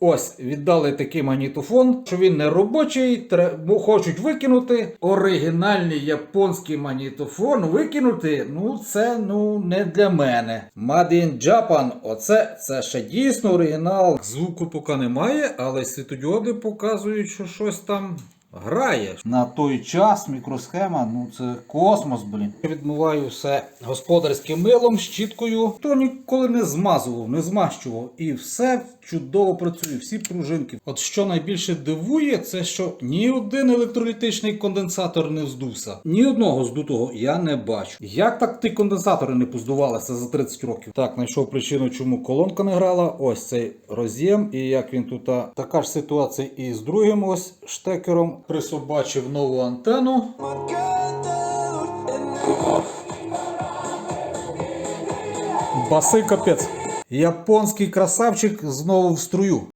Ось віддали такий магнітофон, що він не робочий, хочуть викинути. Оригінальний японський магнітофон викинути. Ну це ну не для мене. Made in Japan, оце це ще дійсно оригінал. Звуку поки немає, але світодіоди показують, що щось там. Грає на той час мікросхема, ну це космос, блін. Відмиваю все господарським милом, щіткою. То ніколи не змазував, не змащував. І все чудово працює, всі пружинки. От що найбільше дивує, це що ні один електролітичний конденсатор не здувся. Ні одного здутого я не бачу. Як так ті конденсатори не поздувалися за 30 років? Так, знайшов причину, чому колонка не грала. Ось цей роз'єм, і як він тут. Така ж ситуація і з другим ось штекером. Присобачив нову антенну. Баси капець. Японський красавчик знову в струю.